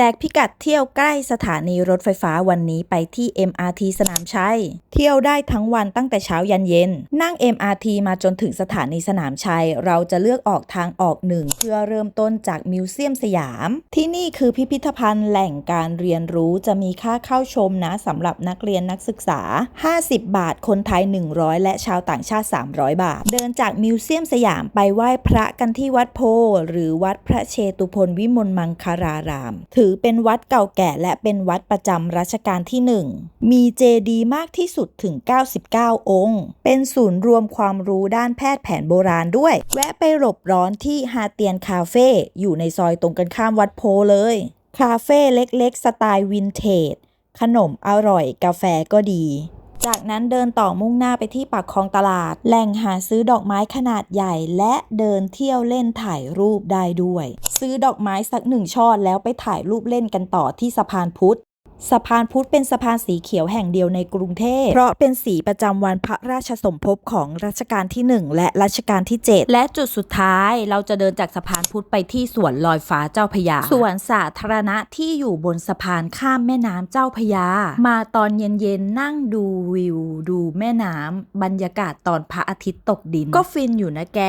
แจกพิกัดเที่ยวใกล้สถานีรถไฟฟ้าวันนี้ไปที่ MRT สนามชัย เที่ยวได้ทั้งวันตั้งแต่เช้ายันเย็น นั่ง MRT มาจนถึงสถานีสนามชัย เราจะเลือกออกทางออกหนึ่งเพื่อเริ่มต้นจากมิวเซียมสยาม ที่นี่คือพิพิธภัณฑ์แหล่งการเรียนรู้จะมีค่าเข้าชมนะสำหรับนักเรียนนักศึกษา 50 บาท คนไทย 100 และชาวต่างชาติ 300 บาท เดินจากมิวเซียมสยามไปไหว้พระกันที่วัดโพ หรือวัดพระเชตุพนวิมลมังคาราราม ถือเป็นวัดเก่าแก่และเป็นวัดประจำรัชกาลที่ 1 มีเจดีย์มากที่สุดถึง 99 องค์ เป็นศูนย์รวมความรู้ด้านแพทย์แผนโบราณด้วย แวะไปหลบร้อนที่ฮาเตียนคาเฟ่อยู่ในซอยตรงกันข้ามวัดโพเลย คาเฟ่เล็กๆ สไตล์วินเทจ ขนมอร่อยกาแฟก็ดี จากนั้นเดินต่อมุ่งหน้าไปที่ปากคลองตลาด แหล่งหาซื้อดอกไม้ขนาดใหญ่และเดินเที่ยวเล่นถ่ายรูปได้ด้วย ซื้อดอกไม้สักหนึ่งช่อแล้วไปถ่ายรูปเล่นกันต่อที่สะพานพุทธ สะพานพุทธเป็นสะพานสีเขียวแห่งเดียวในกรุงเทพ เพราะเป็นสีประจำวันพระราชสมภพของรัชกาลที่ 1 และรัชกาลที่ 7 และจุดสุดท้ายเราจะเดินจากสะพานพุทธไปที่สวนลอยฟ้าเจ้าพระยาสวนสาธารณะที่อยู่บนสะพานข้ามแม่น้ำเจ้าพระยา มาตอนเย็นๆนั่งดูวิว ดูแม่น้ำบรรยากาศตอนพระอาทิตย์ตกดิน ก็ฟินอยู่นะแก